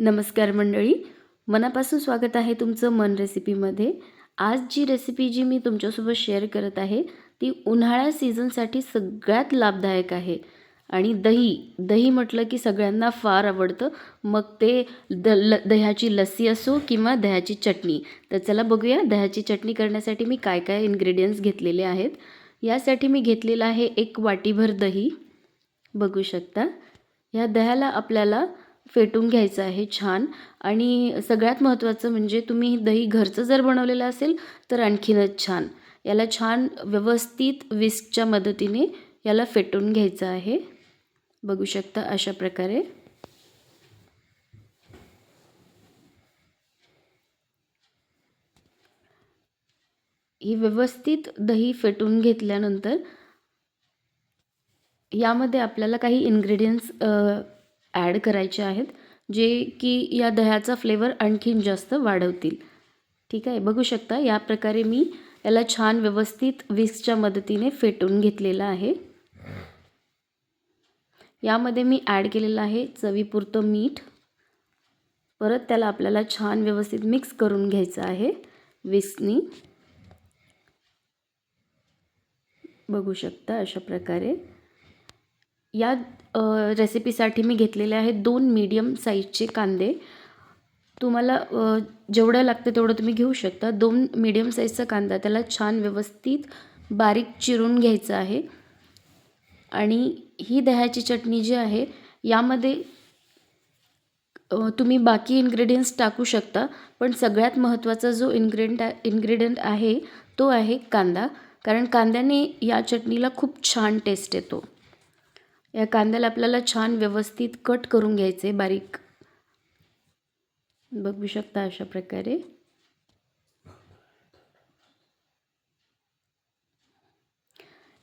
नमस्कार मंडळी. मनापासून स्वागत आहे तुमचं मन रेसिपीमध्ये. आज जी रेसिपी जी मी तुमच्यासोबत शेअर करत आहे ती उन्हाळ्या सीझनसाठी सगळ्यात लाभदायक आहे. आणि दही दही म्हटलं की सगळ्यांना फार आवडतं. मग ते द ल दह्याची लस्सी असो किंवा दह्याची चटणी. तर चला बघूया दह्याची चटणी करण्यासाठी मी काय काय इन्ग्रेडियंट्स घेतलेले आहेत. यासाठी मी घेतलेलं आहे एक वाटीभर दही. बघू शकता. ह्या दह्याला आपल्याला फेटून घ्यायचं आहे छान. आणि सगळ्यात महत्त्वाचं म्हणजे तुम्ही दही घरचं जर बनवलेलं असेल तर आणखीनच छान. याला छान व्यवस्थित विस्कच्या मदतीने याला फेटून घ्यायचं आहे. बघू शकता अशा प्रकारे. ही व्यवस्थित दही फेटून घेतल्यानंतर यामध्ये आपल्याला काही इन्ग्रेडियंट्स ॲड करायचे आहेत जे की या दह्याचा फ्लेवर आणखीन जास्त वाढवतील. ठीक आहे? बघू शकता या प्रकारे मी याला छान व्यवस्थित विस्कच्या मदतीने फेटून घेतलेलं आहे. यामध्ये मी ॲड केलेलं आहे चवीपुरतं मीठ. परत त्याला आपल्याला छान व्यवस्थित मिक्स करून घ्यायचं आहे विस्कनी बघू शकता अशा प्रकारे. या रेसिपीसाठी मी घेतलेले आहेत दोन मीडियम साईजचे कांदे. तुम्हाला जेवढं लागतं तेवढं तुम्ही घेऊ शकता. दोन मीडियम साईजचा कांदा त्याला छान व्यवस्थित बारीक चिरून घ्यायचं आहे. आणि ही दह्याची चटणी जी आहे यामध्ये तुम्ही बाकी इन्ग्रेडियंट्स टाकू शकता. पण सगळ्यात महत्त्वाचा जो इन्ग्रेडियंट इन्ग्रेडियंट आहे तो आहे कांदा. कारण कांद्याने या चटणीला खूप छान टेस्ट येतो. या कांद्याला आपल्याला छान व्यवस्थित कट करून घ्यायचे बारीक. बघू शकता अशा प्रकारे.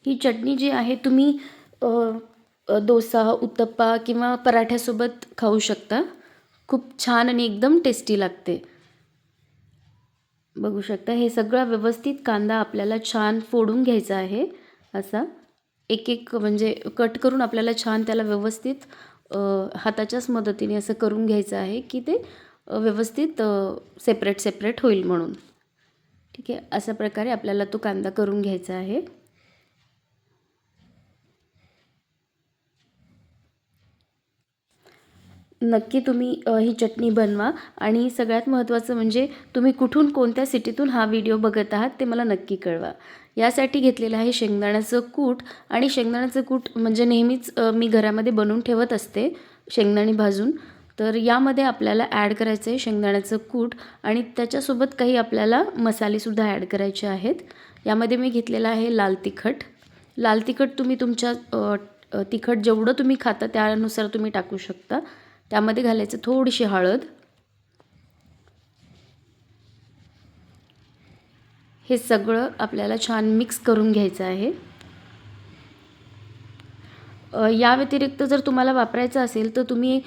ही चटणी जी आहे तुम्ही डोसा उत्तप्पा किंवा पराठ्यासोबत खाऊ शकता. खूप छान आणि एकदम टेस्टी लागते. बघू शकता हे सगळं व्यवस्थित कांदा आपल्याला छान फोडून घ्यायचा आहे असा. एक एक म्हणजे कट करून आपल्याला छान त्याला व्यवस्थित हाताच्याच मदतीने असं करून घ्यायचं आहे की ते व्यवस्थित सेपरेट सेपरेट होईल म्हणून. ठीक आहे? अशा प्रकारे आपल्याला तो कांदा करून घ्यायचा आहे. नक्की तुम्ही ही चटणी बनवा आणि सगळ्यात महत्त्वाचं म्हणजे तुम्ही कुठून कोणत्या सिटीतून हा व्हिडिओ बघत आहात ते मला नक्की कळवा. यासाठी घेतलेलं आहे शेंगदाण्याचं कूट. आणि शेंगदाण्याचं कूट म्हणजे नेहमीच मी घरामध्ये बनवून ठेवत असते शेंगदाणे भाजून. तर यामध्ये आपल्याला ॲड करायचं आहे शेंगदाण्याचं कूट. आणि त्याच्यासोबत काही आपल्याला मसालेसुद्धा ॲड करायचे आहेत. यामध्ये मी घेतलेलं आहे लाल तिखट. लाल तिखट तुम्ही तुमच्या तिखट जेवढं तुम्ही खाता त्यानुसार तुम्ही टाकू शकता. त्यामध्ये घालायचं थोडीशी हळद. हे सगळं आपल्याला छान मिक्स करून घ्यायचं आहे. या व्यतिरिक्त जर तुम्हाला वापरायचं असेल तर तुम्ही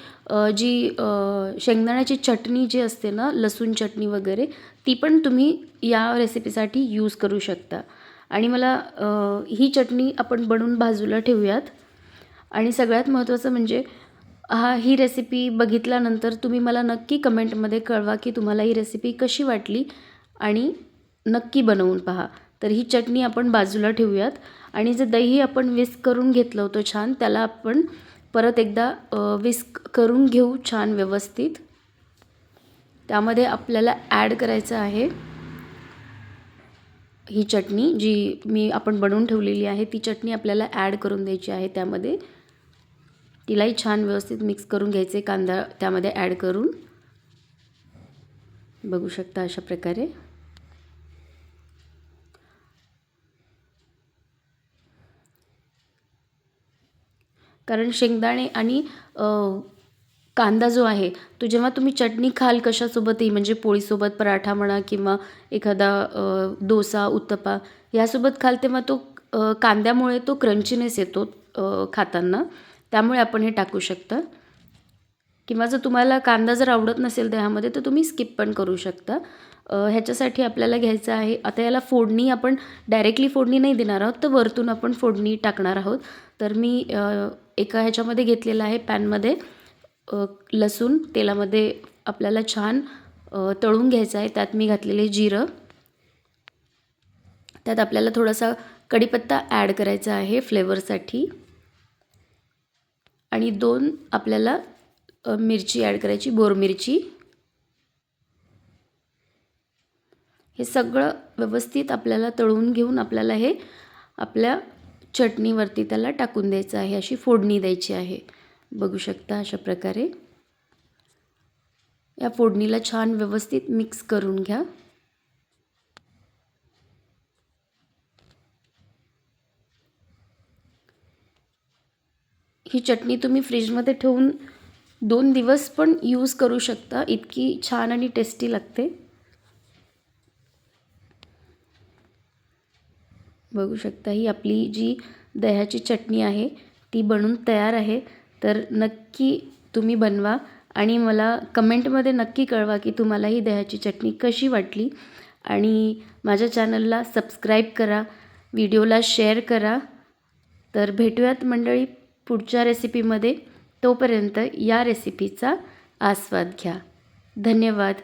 जी शेंगदाण्याची चटणी जी असते ना लसूण चटणी वगैरे ती पण तुम्ही या रेसिपीसाठी यूज करू शकता. आणि मला ही चटणी आपण बनवून बाजूला ठेवूयात. आणि सगळ्यात महत्त्वाचं म्हणजे हा ही रेसिपी बघितल्यानंतर तुम्ही मला नक्की कमेंटमध्ये कळवा की तुम्हाला ही रेसिपी कशी वाटली आणि नक्की बनवून पहा. तर ही चटणी आपण बाजूला ठेवूयात. आणि जे दही आपण विस्क करून घेतलं होतं छान त्याला आपण परत एकदा विस्क करून घेऊ छान व्यवस्थित. त्यामध्ये आपल्याला ॲड करायचं आहे ही चटणी जी मी आपण बनवून ठेवलेली आहे ती चटणी आपल्याला ॲड करून द्यायची आहे त्यामध्ये. तिलाही छान व्यवस्थित मिक्स करून घ्यायचे कांदा त्यामध्ये ॲड करून. बघू शकता अशा प्रकारे. कारण शेंगदाणे आणि कांदा जो आहे तो जेव्हा तुम्ही चटणी खाल कशासोबतही म्हणजे पोळीसोबत पराठा म्हणा किंवा एखादा डोसा उत्तपा यासोबत खाल तेव्हा तो कांद्यामुळे तो क्रंचीनेस येतो खाताना. त्यामुळे आपण हे टाकू शकता. किंवा जर तुम्हाला कांदा जर आवडत नसेल दह्यामध्ये तर तुम्ही स्किप पण करू शकता. ह्याच्यासाठी आपल्याला घ्यायचं आहे आता याला फोडणी आपण डायरेक्टली फोडणी नाही देणार आहोत तर वरतून आपण फोडणी टाकणार आहोत. तर मी एका ह्याच्यामध्ये घेतलेलं आहे पॅनमध्ये लसूण तेलामध्ये आपल्याला छान तळून घ्यायचं आहे. त्यात मी घातलेले जिरं. त्यात आपल्याला थोडासा कढीपत्ता ॲड करायचा आहे फ्लेवरसाठी आणि दोन आपल्याला मिरची ॲड करायची बोरमिरची हे सगळं व्यवस्थित आपल्याला तळून घेऊन आपल्याला हे आपल्या चटणीवरती त्याला टाकून द्यायचं आहे अशी फोडणी द्यायची आहे. बघू शकता अशा प्रकारे. या फोडणीला छान व्यवस्थित मिक्स करून घ्या. ही चटणी तुम्ही फ्रीजमध्ये ठेवून दोन दिवस पण यूज करू शकता. इतकी छान आणि टेस्टी लागते. बघू शकता ही आपली जी दह्याची चटणी आहे ती बनून तयार आहे. तर नक्की तुम्ही बनवा आणि मला कमेंटमध्ये नक्की कळवा की तुम्हाला ही दह्याची चटणी कशी वाटली. आणि माझ्या चॅनलला सबस्क्राईब करा व्हिडिओला शेअर करा. तर भेटूयात मंडळी पुढच्या रेसिपीमध्ये तोपर्यंत या रेसिपीचा आस्वाद घ्या. धन्यवाद.